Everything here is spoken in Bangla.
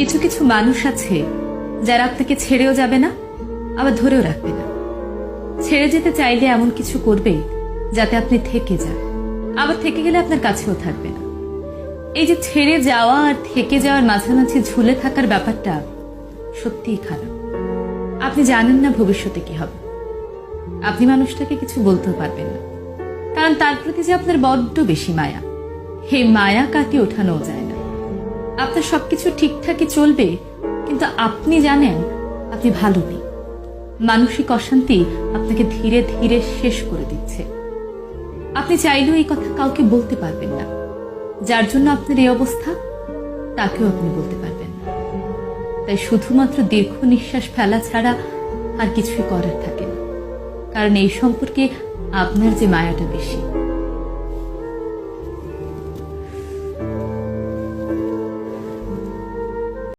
কিছু কিছু মানুষ আছে যারা আপনাকে ছেড়েও যাবে না, আবার ধরেও রাখবে না। ছেড়ে যেতে চাইলে এমন কিছু করবে যাতে আপনি থেকে যান। আবার থেকে গেলে আপনার কাছেও থাকবে না। এই যে ছেড়ে যাওয়া আর থেকে যাওয়ার মাঝামাঝি ঝুলে থাকার ব্যাপারটা সত্যিই খারাপ। আপনি জানেন না ভবিষ্যতে কি হবে। আপনি মানুষটাকে কিছু বলতেও পারবেন না। কারণ তার প্রতি যে আপনার বড্ড বেশি মায়া। হে মায়া কাটিয়ে ওঠানো যায় না। আপনার সবকিছু ঠিকঠাকই চলবে, কিন্তু আপনি জানেন আপনি ভালো নেই। মানসিক অশান্তি আপনাকে ধীরে ধীরে শেষ করে দিচ্ছে। আপনি চাইলেও এই কথা কাউকে বলতে পারবেন না। যার জন্য আপনার এই অবস্থা, তাকেও আপনি বলতে পারবেন না। তাই শুধুমাত্র দীর্ঘ নিঃশ্বাস ফেলা ছাড়া আর কিছুই করার থাকে না। কারণ এই সম্পর্কে আপনার যে মায়াটা বেশি